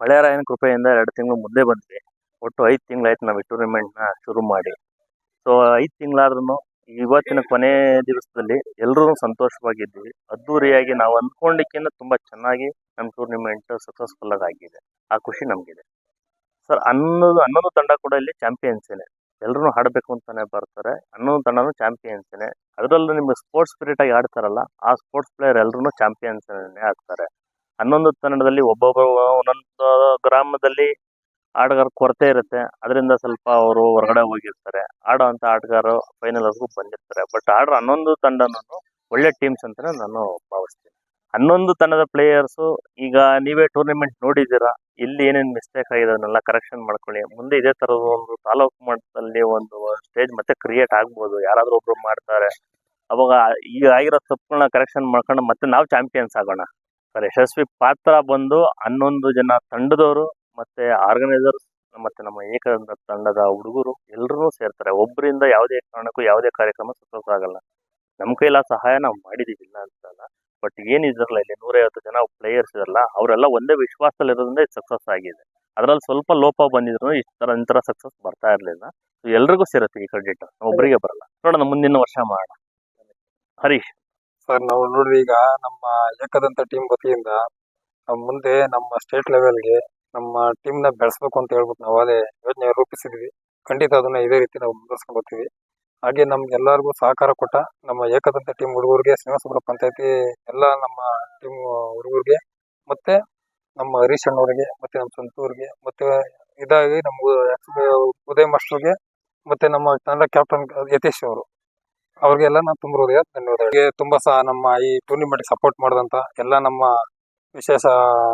ಮಳೆರಾಯನ ಕೃಪೆಯಿಂದ ಎರಡು ತಿಂಗಳು ಮುದ್ದೆ ಬಂದ್ವಿ. ಒಟ್ಟು ಐದು ತಿಂಗಳಾಯ್ತು ನಾವು ಈ ಟೂರ್ನಿಮೆಂಟ್ನ ಶುರು ಮಾಡಿ. ಸೊ ಐದು ತಿಂಗಳಾದ್ರೂ ಇವತ್ತಿನ ಕೊನೆ ದಿವಸದಲ್ಲಿ ಎಲ್ಲರೂ ಸಂತೋಷವಾಗಿದ್ವಿ. ಅದ್ದೂರಿಯಾಗಿ ನಾವು ಅಂದ್ಕೊಂಡಿಕ್ಕಿಂತ ತುಂಬ ಚೆನ್ನಾಗಿ ನಮ್ಮ ಟೂರ್ನಿಮೆಂಟ್ ಸಕ್ಸಸ್ಫುಲ್ ಆಗಿದೆ. ಆ ಖುಷಿ ನಮಗಿದೆ. ಸರ್ ಹನ್ನೊಂದು ಹನ್ನೊಂದು ತಂಡ ಕೂಡ ಇಲ್ಲಿ ಚಾಂಪಿಯನ್ಸೇನೆ ಎಲ್ಲರೂ ಆಡಬೇಕು ಅಂತಾನೆ ಬರ್ತಾರೆ. ಹನ್ನೊಂದು ತಂಡನೂ ಚಾಂಪಿಯನ್ಸೇನೆ ಅದರಲ್ಲೂ ನಿಮ್ಗೆ ಸ್ಪೋರ್ಟ್ಸ್ ಸ್ಪಿರಿಟ್ ಆಗಿ ಆಡ್ತಾರಲ್ಲ ಆ ಸ್ಪೋರ್ಟ್ಸ್ ಪ್ಲೇಯರ್ ಎಲ್ಲರೂ ಚಾಂಪಿಯನ್ಸ್ನೇ ಆಗ್ತಾರೆ ಹನ್ನೊಂದು ತಂಡದಲ್ಲಿ ಒಬ್ಬೊಬ್ಬ ಒಂದೊಂದು ಗ್ರಾಮದಲ್ಲಿ ಆಟಗಾರ ಕೊರತೆ ಇರುತ್ತೆ. ಅದರಿಂದ ಸ್ವಲ್ಪ ಅವರು ಹೊರಗಡೆ ಹೋಗಿರ್ತಾರೆ. ಆಡೋ ಅಂತ ಫೈನಲ್ ವರ್ಗೂ ಬಂದಿರ್ತಾರೆ. ಬಟ್ ಆಡ್ರ ಹನ್ನೊಂದು ತಂಡನೂ ಒಳ್ಳೆ ಟೀಮ್ಸ್ ಅಂತಾನೆ ನಾನು ಭಾವಿಸ್ತೀನಿ. ಹನ್ನೊಂದು ತಂಡದ ಪ್ಲೇಯರ್ಸು ಈಗ ನೀವೇ ಟೂರ್ನಿಮೆಂಟ್ ನೋಡಿದ್ದೀರಾ? ಇಲ್ಲಿ ಏನೇನು ಮಿಸ್ಟೇಕ್ ಆಗಿದೆ ಅದನ್ನೆಲ್ಲ ಕರೆಕ್ಷನ್ ಮಾಡ್ಕೊಳ್ಳಿ. ಮುಂದೆ ಇದೇ ಥರದ ಒಂದು ತಾಲೂಕು ಮಟ್ಟದಲ್ಲಿ ಒಂದು ಸ್ಟೇಜ್ ಮತ್ತೆ ಕ್ರಿಯೇಟ್ ಆಗ್ಬೋದು. ಯಾರಾದರೂ ಒಬ್ರು ಮಾಡ್ತಾರೆ. ಅವಾಗ ಈಗ ಆಗಿರೋ ತಪ್ಪುಗಳನ್ನ ಕರೆಕ್ಷನ್ ಮಾಡ್ಕೊಂಡು ಮತ್ತೆ ನಾವು ಚಾಂಪಿಯನ್ಸ್ ಆಗೋಣ. ಸರ್ ಯಶಸ್ವಿ ಪಾತ್ರ ಬಂದು ಹನ್ನೊಂದು ಜನ ತಂಡದವರು ಮತ್ತೆ ಆರ್ಗನೈಸರ್ಸ್ ಮತ್ತೆ ನಮ್ಮ ಏಕ ತಂಡದ ಹುಡುಗರು ಎಲ್ಲರೂ ಸೇರ್ತಾರೆ. ಒಬ್ಬರಿಂದ ಯಾವುದೇ ಕಾರಣಕ್ಕೂ ಯಾವುದೇ ಕಾರ್ಯಕ್ರಮ ಸಕ್ಸಸ್ ಆಗಲ್ಲ ನಮ್ಮ ಕೈಲ ಸಹಾಯ ನಾವು ಮಾಡಿದೀವಿ. ಇಲ್ಲ ಅಂತಲ್ಲ ಬಟ್ ಏನಿದ್ರಲ್ಲ ಇಲ್ಲಿ ನೂರೈವತ್ತು ಜನ ಪ್ಲೇಯರ್ಸ್ ಇರಲ್ಲ, ಅವರೆಲ್ಲ ಒಂದೇ ವಿಶ್ವಾಸದಲ್ಲಿ ಇರೋದ್ರಿಂದ ಸಕ್ಸಸ್ ಆಗಿದೆ. ಅದರಲ್ಲಿ ಸ್ವಲ್ಪ ಲೋಪ ಬಂದಿದ್ರು ಈ ಥರ ಈ ಸಕ್ಸಸ್ ಬರ್ತಾ ಇರಲಿಲ್ಲ. ಎಲ್ರಿಗೂ ಸೇರುತ್ತೆ ಈ ಕ್ರೆಡಿಟ್ ಒಬ್ಬರಿಗೆ ಬರಲ್ಲ. ನೋಡೋಣ ಮುಂದಿನ ವರ್ಷ ಮಾಡೋಣ. ಹರೀಶ್. ಸರ್, ನಾವು ನೋಡ್ರಿ ಈಗ ನಮ್ಮ ಏಕದಂತ ಟೀಮ್ ವತಿಯಿಂದ ಮುಂದೆ ನಮ್ಮ ಸ್ಟೇಟ್ ಲೆವೆಲ್ಗೆ ನಮ್ಮ ಟೀಮ್ನ ಬೆಳೆಸ್ಬೇಕು ಅಂತ ಹೇಳ್ಬಿಟ್ಟು ನಾವು ಅದೇ ಯೋಜನೆ ರೂಪಿಸಿದ್ವಿ. ಖಂಡಿತ ಅದನ್ನ ಇದೇ ರೀತಿ ನಾವು ಮುಂದುವರ್ಸ್ಕೊಂಡು ಹೋಗ್ತೀವಿ ಹಾಗೆ ನಮ್ಗೆ ಎಲ್ಲರಿಗೂ ಸಹಕಾರ ಕೊಟ್ಟ ನಮ್ಮ ಏಕದಂತ ಟೀಮ್ ಹುಡುಗರಿಗೆ, ಶ್ರೀನಿವಾಸಪುರ ಪಂಚಾಯತಿ ಎಲ್ಲ ನಮ್ಮ ಟೀಮ್ ಹುಡುಗರಿಗೆ, ಮತ್ತೆ ನಮ್ಮ ಹರೀಶ್ ಅಣ್ಣವ್ರಿಗೆ, ಮತ್ತೆ ನಮ್ಮ ಸಂತೂರ್ಗೆ, ಮತ್ತೆ ಇದಾಗಿ ನಮ್ಮ ಉದಯ್ ಮಾಸ್ಟರ್ಗೆ, ಮತ್ತೆ ನಮ್ಮ ತಂಡ ಕ್ಯಾಪ್ಟನ್ ಯತೀಶ್ ಅವರು. ಅವ್ರಿಗೆಲ್ಲ ನಾನು ತುಂಬ ಹೃದಯ ಧನ್ಯವಾದ ತುಂಬಾ ಸಹ ನಮ್ಮ ಈ ಟೂರ್ನಿಮೆಂಟ್ ಸಪೋರ್ಟ್ ಮಾಡಿದಂತ ಎಲ್ಲ ನಮ್ಮ ವಿಶೇಷ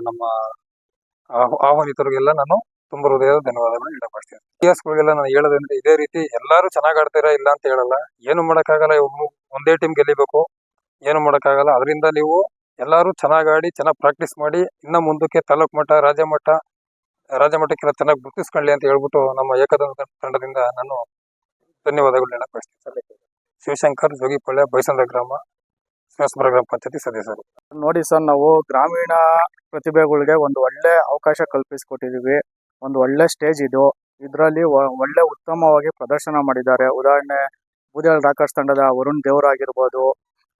ನಮ್ಮ ಆಹ್- ಆಹ್ವಾನಿತರಿಗೆಲ್ಲ ನಾನು ತುಂಬ ಹೃದಯದ ಧನ್ಯವಾದಗಳು ಗಳಿಗೆಲ್ಲ ನಾನು ಹೇಳೋದಂದ್ರೆ ಇದೇ ರೀತಿ ಎಲ್ಲರೂ ಚೆನ್ನಾಗಿ ಆಡ್ತೀರಾ ಇಲ್ಲ ಅಂತ ಹೇಳಲ್ಲ. ಏನು ಮಾಡೋಕ್ಕಾಗಲ್ಲ ಒಂದೇ ಟೀಮ್ ಗೆಲ್ಲಬೇಕು. ಏನು ಮಾಡೋಕ್ಕಾಗಲ್ಲ. ಅದರಿಂದ ನೀವು ಎಲ್ಲರೂ ಚೆನ್ನಾಗಿ ಆಡಿ, ಚೆನ್ನಾಗಿ ಪ್ರಾಕ್ಟೀಸ್ ಮಾಡಿ, ಇನ್ನ ಮುಂದಕ್ಕೆ ತಾಲೂಕು ಮಟ್ಟ, ರಾಜ್ಯ ಮಟ್ಟ, ರಾಜ್ಯ ಮಟ್ಟಕ್ಕೆಲ್ಲ ಚೆನ್ನಾಗಿ ಗುರುತಿಸ್ಕೊಳ್ಳಿ ಅಂತ ಹೇಳ್ಬಿಟ್ಟು ನಮ್ಮ ಏಕದಂತ ತಂಡದಿಂದ ನಾನು ಧನ್ಯವಾದಗಳು ಸರ್ ಶಿವಶಂಕರ್, ಜೋಗಿಪಳ್ಳ ಬೈಸಂದ್ರ ಗ್ರಾಮ ಶ್ರೀನಿವಾಸಪುರ ಗ್ರಾಮ ಪಂಚಾಯತಿ ಸದಸ್ಯರು. ನೋಡಿ ಸರ್, ನಾವು ಗ್ರಾಮೀಣ ಪ್ರತಿಭೆಗಳಿಗೆ ಒಂದು ಒಳ್ಳೆ ಅವಕಾಶ ಕಲ್ಪಿಸಿಕೊಟ್ಟಿದ್ದೀವಿ ಒಂದು ಒಳ್ಳೆ ಸ್ಟೇಜ್ ಇದು. ಇದರಲ್ಲಿ ಒಳ್ಳೆ ಉತ್ತಮವಾಗಿ ಪ್ರದರ್ಶನ ಮಾಡಿದ್ದಾರೆ. ಉದಾಹರಣೆ, ಬೂದಿಯಾಳ್ ರಾಕರ್ಸ್ ತಂಡದ ವರುಣ್ ದೇವ್ರ ಆಗಿರ್ಬೋದು,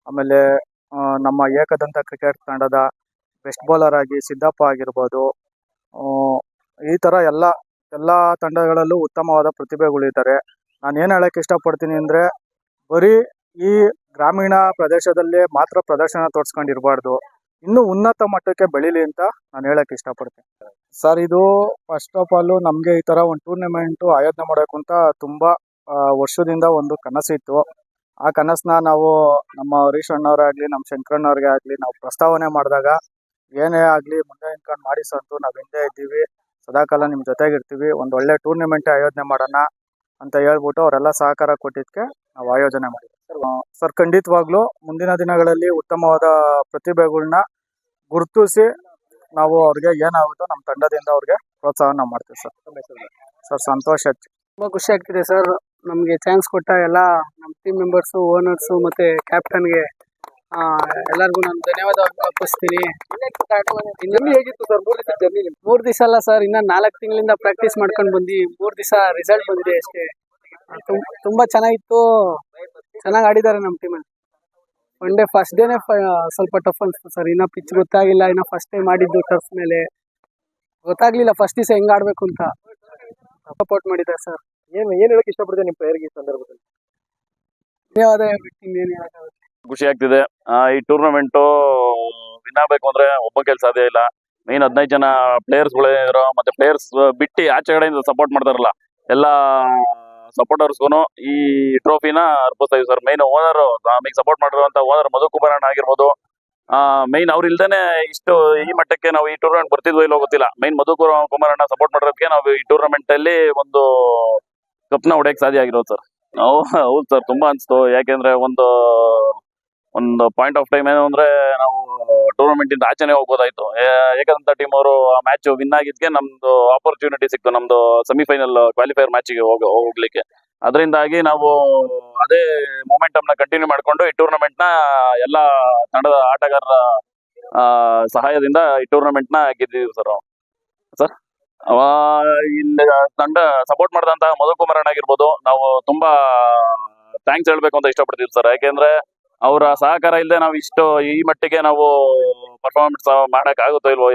ಆಮೇಲೆ ನಮ್ಮ ಏಕದಂತ ಕ್ರಿಕೆಟ್ ತಂಡದ ಬೆಸ್ಟ್ ಬೌಲರ್ ಆಗಿ ಸಿದ್ದಪ್ಪ ಆಗಿರ್ಬೋದು ಈ ಥರ ಎಲ್ಲ ಎಲ್ಲ ತಂಡಗಳಲ್ಲೂ ಉತ್ತಮವಾದ ಪ್ರತಿಭೆಗಳಿದ್ದಾರೆ. ನಾನು ಏನು ಹೇಳಕ್ಕೆ ಇಷ್ಟಪಡ್ತೀನಿ ಅಂದರೆ ಬರೀ ಈ ಗ್ರಾಮೀಣ ಪ್ರದೇಶದಲ್ಲಿ ಮಾತ್ರ ಪ್ರದರ್ಶನ ತೋರಿಸ್ಕೊಂಡಿರಬಾರ್ದು. ಇನ್ನೂ ಉನ್ನತ ಮಟ್ಟಕ್ಕೆ ಬೆಳೀಲಿ ಅಂತ ನಾನು ಹೇಳಕ್ ಇಷ್ಟಪಡ್ತೀನಿ. ಸರ್, ಇದು ಫಸ್ಟ್ ಆಫ್ ಆಲ್ ನಮಗೆ ಈ ಥರ ಒಂದು ಟೂರ್ನಿಮೆಂಟು ಆಯೋಜನೆ ಮಾಡೋಕು ಅಂತ ತುಂಬ ವರ್ಷದಿಂದ ಒಂದು ಕನಸಿತ್ತು. ಆ ಕನಸನ್ನ ನಾವು ನಮ್ಮ ಹರೀಶ್ ಅಣ್ಣವರಾಗಲಿ, ನಮ್ಮ ಶಂಕರಣ್ಣವ್ರಿಗೆ ಆಗಲಿ ನಾವು ಪ್ರಸ್ತಾವನೆ ಮಾಡಿದಾಗ, ಏನೇ ಆಗಲಿ ಮುಂದೆ ನಿಂತ್ಕೊಂಡು ಮಾಡಿ ಸಂತು ನಾವು ಹಿಂದೆ ಇದ್ದೀವಿ. ಸದಾಕಾಲ ನಿಮ್ಮ ಜೊತೆಗಿರ್ತೀವಿ. ಒಂದು ಒಳ್ಳೆ ಟೂರ್ನಮೆಂಟ್ ಆಯೋಜನೆ ಮಾಡೋಣ. ಅಂತ ಹೇಳ್ಬಿಟ್ಟು ಅವರೆಲ್ಲ ಸಹಕಾರ ಕೊಟ್ಟಿದ್ದಕ್ಕೆ ನಾವು ಆಯೋಜನೆ ಮಾಡಿದ್ವಿ. ಸರ್ ಖಂಡಿತವಾಗ್ಲೂ ಮುಂದಿನ ದಿನಗಳಲ್ಲಿ ಉತ್ತಮವಾದ ಪ್ರತಿಭೆಗಳನ್ನ ಗುರುತಿಸಿ ನಾವು ಅವ್ರಿಗೆ ಏನಾಗುತ್ತೋ ನಮ್ಮ ತಂಡದಿಂದ ಅವ್ರಿಗೆ ಪ್ರೋತ್ಸಾಹನ ಮಾಡ್ತೀವಿ ಸರ್ ಸರ್ ಸಂತೋಷ ತುಂಬಾ ಖುಷಿ ಆಗ್ತಿದೆ ಸರ್ ನಮಗೆ ಚಾನ್ಸ್ ಕೊಟ್ಟ ಎಲ್ಲ ನಮ್ಮ ಟೀಮ್ ಮೆಂಬರ್ಸು ಓನರ್ಸು ಮತ್ತೆ ಕ್ಯಾಪ್ಟನ್ಗೆ ಎಲ್ಲರಿಗೂ ನಾನು ಧನ್ಯವಾದ ಅರ್ಪಿಸ್ತೀನಿ. ಹೇಗಿತ್ತು ಸರ್? ಮೂರು ದಿವಸ ಜರ್ನಿ ಮೂರು ದಿವಸ ಅಲ್ಲ ಸರ್ ಇನ್ನ ನಾಲ್ಕು ತಿಂಗಳಿಂದ ಪ್ರಾಕ್ಟೀಸ್ ಮಾಡ್ಕೊಂಡು ಬಂದು ಮೂರು ದಿವಸ ರಿಸಲ್ಟ್ ಬಂದಿದೆ ಅಷ್ಟೇ. ತುಂಬಾ ಚೆನ್ನಾಗಿತ್ತು. ಚೆನ್ನಾಗಿ ಆಡಿದ್ದಾರೆ ನಮ್ಮ ಟೀಮಲ್ಲಿ ಒನ್ ಡೇ ಫಸ್ಟ್ ಡೇನೆ ಸ್ವಲ್ಪ ಟಫ್ ಅನ್ಸ್ತು ಸರ್. ಇನ್ನ ಪಿಚ್ ಗೊತ್ತಾಗಿಲ್ಲ ಇನ್ನ ಫಸ್ಟ್ ಟೈಮ್ ಮಾಡಿದ್ದು ಟರ್ಫ್ ಮೇಲೆ. ಗೊತ್ತಾಗ್ಲಿಲ್ಲ ಫಸ್ಟ್ ದಿವಸ ಹೆಂಗ್ ಆಡ್ಬೇಕು ಅಂತ. ಸಪೋರ್ಟ್ ಮಾಡಿದ್ದಾರೆ ಸರ್. ಏನು ಏನು ಹೇಳಕ್ ಇಷ್ಟಪಡ್ತೀನಿ ನಿಮ್ಮ ಪ್ಲೇಯರ್ಗೆ ಈ ಸಂದರ್ಭದಲ್ಲಿ? ಧನ್ಯವಾದ ಹೇಳ್ಬಿಟ್ಟು ಇನ್ನೇನು ಹೇಳಕ್ಕಾಗಲ್ಲ. ಖುಷಿ ಆಗ್ತಿದೆ. ಈ ಟೂರ್ನಮೆಂಟು ವಿನ್ ಆಗ್ಬೇಕು ಅಂದ್ರೆ ಒಬ್ಬ ಕೆಲ್ಸ ಸಾಧ್ಯ ಇಲ್ಲ. ಮೇನ್ ಹದಿನೈದು ಜನ ಪ್ಲೇಯರ್ಸ್ಗಳು ಇರೋ ಮತ್ತೆ ಪ್ಲೇಯರ್ಸ್ ಬಿಟ್ಟು ಆಚೆ ಕಡೆಯಿಂದ ಸಪೋರ್ಟ್ ಮಾಡ್ತಾರಲ್ಲ, ಎಲ್ಲ ಸಪೋರ್ಟರ್ಸ್ಗೂ ಈ ಟ್ರೋಫಿನ ಅರ್ಪಿಸ್ತಾ ಸರ್ ಮೇನ್ ಓನರ್ ನಮಗೆ ಸಪೋರ್ಟ್ ಮಾಡಿರುವಂತ ಓನರ್ ಮಧು ಕುಮಾರಣ್ಣ ಆಗಿರ್ಬೋದು. ಮೈನ್ ಅವ್ರು ಇಲ್ದೇನೆ ಇಷ್ಟು ಈ ಮಟ್ಟಕ್ಕೆ ನಾವು ಈ ಟೂರ್ನಮೆಂಟ್ ಬರ್ತಿದ್ವೋ ಇಲ್ಲೋ ಗೊತ್ತಿಲ್ಲ. ಮೈನ್ ಮಧು ಕುಮಾರ ಕುಮಾರಣ್ಣ ಸಪೋರ್ಟ್ ಮಾಡಿರೋದಕ್ಕೆ ನಾವು ಈ ಟೂರ್ನಮೆಂಟ್ ಅಲ್ಲಿ ಒಂದು ಕಪ್ನ ಹೊಡೆಯಕ್ಕೆ ಸಾಧ್ಯ ಆಗಿರೋದು ಸರ್ ಹೌದು ಸರ್ ತುಂಬಾ ಅನ್ಸ್ತು. ಯಾಕೆಂದ್ರೆ ಒಂದು ಒಂದು ಪಾಯಿಂಟ್ ಆಫ್ ಟೈಮ್ ಏನು ಅಂದ್ರೆ ನಾವು ಟೂರ್ನಮೆಂಟ್ ಇಂದ ಆಚೆನೆ ಹೋಗ್ಬೋದಾಯ್ತು. ಏಕದಂತ ಟೀಮ್ ಅವರು ಆ ಮ್ಯಾಚ್ ವಿನ್ ಆಗಿದ್ಕೆ ನಮ್ದು ಆಪರ್ಚುನಿಟಿ ಸಿಕ್ತು, ನಮ್ದು ಸೆಮಿಫೈನಲ್ ಕ್ವಾಲಿಫೈರ್ ಮ್ಯಾಚಿಗೆ ಹೋಗ, ಹೋಗ್ಲಿಕ್ಕೆ. ಅದರಿಂದಾಗಿ ನಾವು ಅದೇ ಮೊಮೆಂಟಮ್ನ ಕಂಟಿನ್ಯೂ ಮಾಡ್ಕೊಂಡು ಈ ಟೂರ್ನಮೆಂಟ್ನ ಎಲ್ಲಾ ತಂಡದ ಆಟಗಾರರ ಸಹಾಯದಿಂದ ಈ ಟೂರ್ನಮೆಂಟ್ನ ಗೆದ್ದಿದ್ದೀವಿ ಸರ್ ಸರ್ ಇಲ್ಲಿ ತಂಡ ಸಪೋರ್ಟ್ ಮಾಡಿದಂತ ಮಧು ಕುಮಾರಣ್ಣ ಆಗಿರ್ಬೋದು, ನಾವು ತುಂಬಾ ಥ್ಯಾಂಕ್ಸ್ ಹೇಳ್ಬೇಕು ಅಂತ ಇಷ್ಟಪಡ್ತೀವಿ ಸರ್ ಯಾಕೆಂದ್ರೆ ಅವರ ಸಹಕಾರ ಇಲ್ಲದೆ ನಾವು ಇಷ್ಟು ಈ ಮಟ್ಟಿಗೆ ನಾವು ಪರ್ಫಾರ್ಮೆನ್ಸ್ ಮಾಡಕ್ ಆಗುತ್ತೋ ಇಲ್ವೋ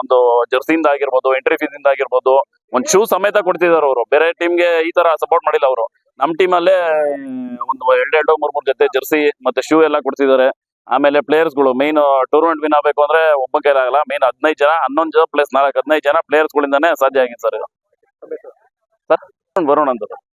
ಒಂದು ಜರ್ಸಿಯಿಂದ ಆಗಿರ್ಬೋದು ಎಂಟ್ರಿ ಫೀಸ್ ಇಂದ ಆಗಿರ್ಬೋದು, ಒಂದು ಶೂ ಸಮೇತ ಕೊಡ್ತಿದಾರೆ ಅವರು. ಬೇರೆ ಟೀಮ್ಗೆ ಈ ತರ ಸಪೋರ್ಟ್ ಮಾಡಿಲ್ಲ ಅವರು. ನಮ್ಮ ಅಲ್ಲೇ, ಒಂದು ಎರಡೆರಡು ಮೂರ್ ಮೂರ್ ಜೊತೆ ಜರ್ಸಿ ಮತ್ತೆ ಶೂ ಎಲ್ಲ ಕೊಡ್ತಿದ್ದಾರೆ ಆಮೇಲೆ ಪ್ಲೇಯರ್ಸ್ಗಳು ಮೇನ್ ಟೂರ್ನಮೆಂಟ್ ವಿನ್ ಆಗಬೇಕು ಅಂದ್ರೆ ಒಬ್ಬ ಆಗಲ್ಲ ಮೇನ್ ಹದಿನೈದು ಜನ, ಹನ್ನೊಂದು ಜನ ಪ್ಲೇಸ್ ನಾಲ್ಕು, ಹದಿನೈದು ಜನ ಪ್ಲೇಯರ್ಸ್ಗಳಿಂದಾನೇ ಸಾಧ್ಯ ಆಗಿದೆ ಸರ್ ಸರ್, ಬರೋಣ ಅಂತ.